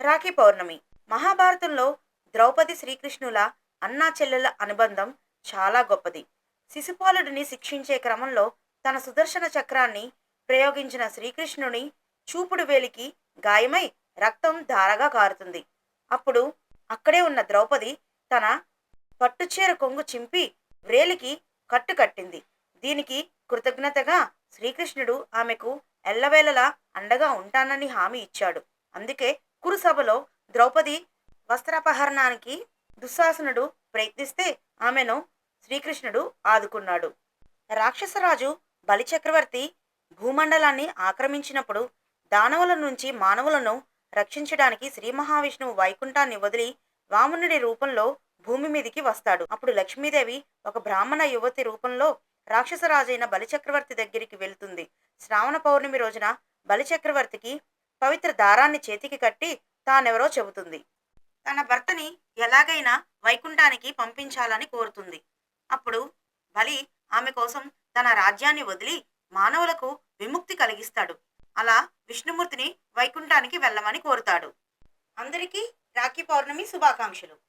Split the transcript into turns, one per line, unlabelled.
రాఖీ పౌర్ణమి. మహాభారతంలో ద్రౌపది శ్రీకృష్ణుల అన్నా చెల్లెల అనుబంధం చాలా గొప్పది. శిశుపాలుడిని శిక్షించే క్రమంలో తన సుదర్శన చక్రాన్ని ప్రయోగించిన శ్రీకృష్ణుని చూపుడు వేలికి గాయమై రక్తం ధారగా కారుతుంది. అప్పుడు అక్కడే ఉన్న ద్రౌపది తన పట్టుచీర కొంగు చింపి వ్రేలికి కట్టు కట్టింది. దీనికి కృతజ్ఞతగా శ్రీకృష్ణుడు ఆమెకు ఎల్లవేళలా అండగా ఉంటానని హామీ ఇచ్చాడు. అందుకే కురుసభలో ద్రౌపది వస్త్రాపహరణానికి దుశ్శాసనుడు ప్రయత్నిస్తే ఆమెను శ్రీకృష్ణుడు ఆదుకున్నాడు. రాక్షసరాజు బలిచక్రవర్తి భూమండలాన్ని ఆక్రమించినప్పుడు దానవుల నుంచి మానవులను రక్షించడానికి శ్రీ మహావిష్ణువు వైకుంఠాన్ని వదిలి వామనుడి రూపంలో భూమి మీదికి వస్తాడు. అప్పుడు లక్ష్మీదేవి ఒక బ్రాహ్మణ యువతి రూపంలో రాక్షసరాజైన బలిచక్రవర్తి దగ్గరికి వెళ్తుంది. శ్రావణ పౌర్ణమి రోజున బలిచక్రవర్తికి పవిత్ర దారాన్ని చేతికి కట్టి తానెవరో చెబుతుంది. తన భర్తని ఎలాగైనా వైకుంఠానికి పంపించాలని కోరుతుంది. అప్పుడు బలి ఆమె కోసం తన రాజ్యాన్ని వదిలి మానవులకు విముక్తి కలిగిస్తాడు. అలా విష్ణుమూర్తిని వైకుంఠానికి వెళ్ళమని కోరుతాడు. అందరికీ రాఖీ పౌర్ణమి శుభాకాంక్షలు.